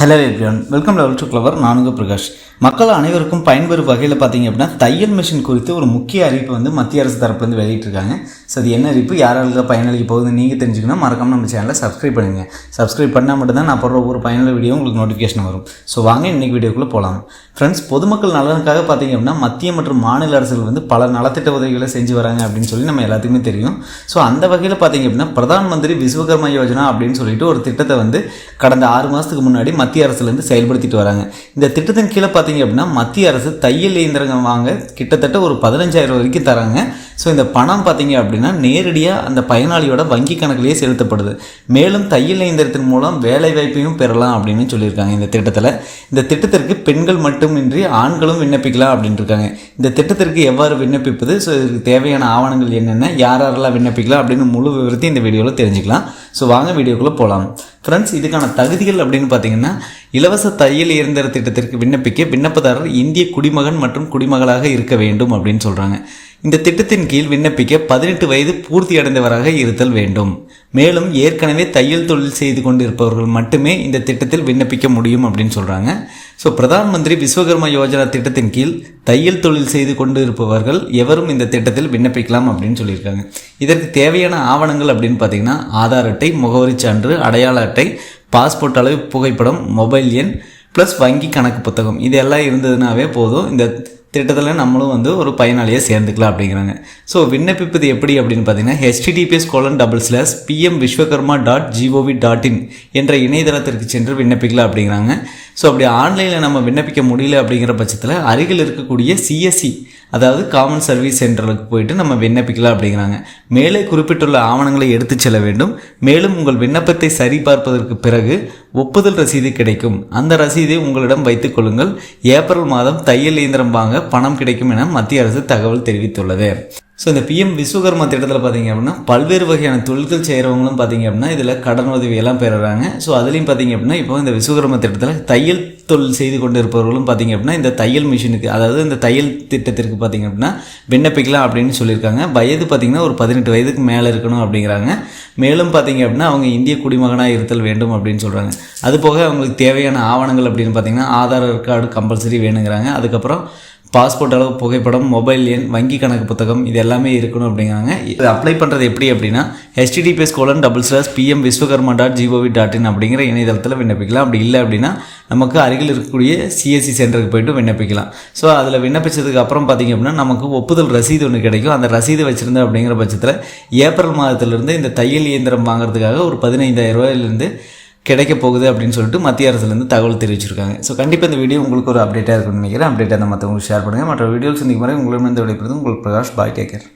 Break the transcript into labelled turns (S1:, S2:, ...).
S1: Hello everyone welcome level to clever நானுங்க பிரகாஷ். மக்கள் அனைவருக்கும் பயன்பெறும் வகையில் பார்த்தீங்க அப்படின்னா தையல் மிஷின் குறித்து ஒரு முக்கிய அறிவிப்பு வந்து மத்திய அரசு தரப்புலேருந்து வெளியிட்டிருக்காங்க. ஸோ அது என்ன அறிவிப்பு யாராருக்கு பயனளிக்க போகுதுன்னு நீங்கள் தெரிஞ்சுக்கணும். மறக்காம நம்ம சேனலை சப்ஸ்கிரைப் பண்ணுங்க. சப்ஸ்கிரைப் பண்ணால் மட்டும்தான் நான் போடுற ஒரு பயனுள்ள வீடியோ உங்களுக்கு நோட்டிஃபிகேஷன் வரும். ஸோ வாங்க இன்னைக்கு வீடியோக்குள்ளே போகலாம் ஃப்ரெண்ட்ஸ் பொதுமக்கள் நலனுக்காக பார்த்தீங்க அப்படின்னா மத்திய மற்றும் மாநில அரசுகள் வந்து பல நலத்திட்ட உதவிகளை செஞ்சு வராங்க அப்படின்னு சொல்லி நம்ம எல்லாத்துக்குமே தெரியும். ஸோ அந்த வகையில் பார்த்தீங்க அப்படின்னா பிரதான் மந்திரி விஸ்வகர்மா யோஜனா அப்படின்னு சொல்லிட்டு ஒரு திட்டத்தை வந்து கடந்த ஆறு மாதத்துக்கு முன்னாடி மத்திய அரசுலேருந்து செயல்படுத்திட்டு வராங்க. இந்த திட்டத்தின் கீழே பார்த்தீங்க அப்படின்னா மத்திய அரசு தையல் இயந்திரங்கள் வாங்க கிட்டத்தட்ட ஒரு பதினஞ்சாயிரம் வரைக்கும் தராங்க. ஸோ இந்த பணம் பார்த்தீங்க அப்படின்னா நேரடியாக அந்த பயனாளியோட வங்கி கணக்கிலேயே செலுத்தப்படுது. மேலும் தையல் இயந்திரத்தின் மூலம் வேலை வாய்ப்பையும் பெறலாம் அப்படின்னு சொல்லியிருக்காங்க இந்த திட்டத்தில். இந்த திட்டத்திற்கு பெண்கள் மட்டுமின்றி ஆண்களும் விண்ணப்பிக்கலாம் அப்படின்னு இருக்காங்க. இந்த திட்டத்திற்கு எவ்வாறு விண்ணப்பிப்பது? ஸோ இதுக்கு தேவையான ஆவணங்கள் என்னென்ன? யார் யாரெல்லாம் விண்ணப்பிக்கலாம் அப்படின்னு முழு விவரத்தையும் இந்த வீடியோவில் தெரிஞ்சுக்கலாம். ஸோ வாங்க வீடியோக்குள்ளே போகலாம் ஃப்ரெண்ட்ஸ் இதுக்கான தகுதிகள் அப்படின்னு பார்த்தீங்கன்னா இலவச தையல் இயந்திர திட்டத்திற்கு விண்ணப்பிக்க விண்ணப்பதாரர் இந்திய குடிமகன் மற்றும் குடிமகளாக இருக்க வேண்டும் அப்படின்னு சொல்கிறாங்க இந்த திட்டத்தின் கீழ் விண்ணப்பிக்க பதினெட்டு வயது பூர்த்தி அடைந்தவராக இருத்தல் வேண்டும். மேலும் ஏற்கனவே தையல் தொழில் செய்து கொண்டிருப்பவர்கள் மட்டுமே இந்த திட்டத்தில் விண்ணப்பிக்க முடியும் அப்படின்னு சொல்கிறாங்க ஸோ பிரதான் மந்திரி விஸ்வகர்மா யோஜனா திட்டத்தின் கீழ் தையல் தொழில் செய்து கொண்டு இருப்பவர்கள் எவரும் இந்த திட்டத்தில் விண்ணப்பிக்கலாம் அப்படின்னு சொல்லியிருக்காங்க. இதற்கு தேவையான ஆவணங்கள் அப்படின்னு பார்த்தீங்கன்னா ஆதார் அட்டை முகவரி சான்று அடையாள அட்டை பாஸ்போர்ட் அளவு புகைப்படம் மொபைல் எண் ப்ளஸ் வங்கி கணக்கு புத்தகம். இது எல்லாம் இருந்ததுனாவே போதும். இந்த திட்டத்தில் நம்மளும் வந்து ஒரு பயனாளியாக சேர்ந்துக்கலாம் அப்படிங்கிறாங்க. ஸோ விண்ணப்பிப்பது எப்படி அப்படின்னு பார்த்தீங்கன்னா HTTPS colon double slash PM Vishwakarma dot GOV dot in என்ற இணையதளத்திற்கு சென்று விண்ணப்பிக்கலாம் அப்படிங்கிறாங்க. ஸோ அப்படி ஆன்லைனில் நம்ம விண்ணப்பிக்க முடியல அப்படிங்கிற பட்சத்தில் அருகில் இருக்கக்கூடிய சிஎஸ்சி அதாவது காமன் சர்வீஸ் சென்டருக்கு போயிட்டு நம்ம விண்ணப்பிக்கலாம் அப்படிங்கிறாங்க. மேலே குறிப்பிட்டுள்ள ஆவணங்களை எடுத்துச் செல்ல வேண்டும். மேலும் உங்கள் விண்ணப்பத்தை சரிபார்ப்பதற்கு பிறகு ஒப்புதல் ரசீது கிடைக்கும். அந்த ரசீதை உங்களிடம் வைத்துக் கொள்ளுங்கள். ஏப்ரல் மாதம் தையல் இயந்திரம் வாங்க பணம் கிடைக்கும் என மத்திய அரசு தகவல் தெரிவித்துள்ளது. ஸோ இந்த பிஎம் விஸ்வகர்மா திட்டத்தில் பார்த்தீங்க அப்படின்னா பல்வேறு வகையான தொழில்கள் செய்கிறவங்களும் பார்த்தீங்க அப்படின்னா இதில் கடன் உதவியெல்லாம் பெறுறாங்க. ஸோ அதுலேயும் பார்த்தீங்க அப்படின்னா இப்போ இந்த விஸ்வகர்மா திட்டத்தில் தையல் தொழில் செய்து கொண்டு இருப்பவர்களும் பார்த்தீங்க அப்படின்னா இந்த தையல் மிஷினுக்கு அதாவது இந்த தையல் திட்டத்திற்கு பார்த்தீங்க அப்படின்னா விண்ணப்பிக்கலாம் அப்படின்னு சொல்லியிருக்காங்க. வயது பார்த்தீங்கன்னா ஒரு பதினெட்டு வயதுக்கு மேலே இருக்கணும் அப்படிங்கிறாங்க. மேலும் பார்த்தீங்க அப்படின்னா அவங்க இந்திய குடிமகனாக இருத்தல் வேண்டும் அப்படின்னு சொல்கிறாங்க அது போக அவங்களுக்கு தேவையான ஆவணங்கள் அப்படின்னு பார்த்தீங்கன்னா ஆதார் கார்டு கம்பல்சரி வேணுங்கிறாங்க. அதுக்கப்புறம் பாஸ்போர்ட் அளவு புகைப்படம் மொபைல் எண் வங்கி கணக்கு புத்தகம் இது எல்லாமே இருக்கணும் அப்படிங்கிறாங்க. இது அப்ளை பண்ணுறது எப்படி அப்படின்னா HTTPS colon double slash PM Vishwakarma dot GOV dot in அப்படிங்கிற இணையதளத்தில் விண்ணப்பிக்கலாம். அப்படி இல்லை அப்படின்னா நமக்கு அருகில் இருக்கக்கூடிய சிஎஸ்சி சென்டருக்கு போயிட்டு விண்ணப்பிக்கலாம். ஸோ அதில் விண்ணப்பிச்சதுக்கு அப்புறம் பார்த்திங்க அப்படின்னா நமக்கு ஒப்புதல் ரசீது ஒன்று கிடைக்கும். அந்த ரசீது வச்சுருந்தேன் அப்படிங்கிற பட்சத்தில் ஏப்ரல் மாதத்திலிருந்து இந்த தையல் இயந்திரம் வாங்குறதுக்காக ஒரு பதினைந்தாயிரம் கிடைக்க போகுது அப்படின்னு சொல்லிட்டு மத்திய அரசுலேருந்து தகவல் தெரிவிச்சிருக்காங்க. ஸோ கண்டிப்பாக இந்த வீடியோ உங்களுக்கு ஒரு அப்டேட்டாக இருக்கும்னு நினைக்கிறேன். அப்டேட்டாக மற்றவங்களுக்கு ஷேர் பண்ணுங்கள் மற்ற வீடியோஸ் சந்திக்கும் மாதிரி உங்களிடம் வந்து விடைபெறுது உங்களுக்கு பிரகாஷ் பாய் டேக்கர்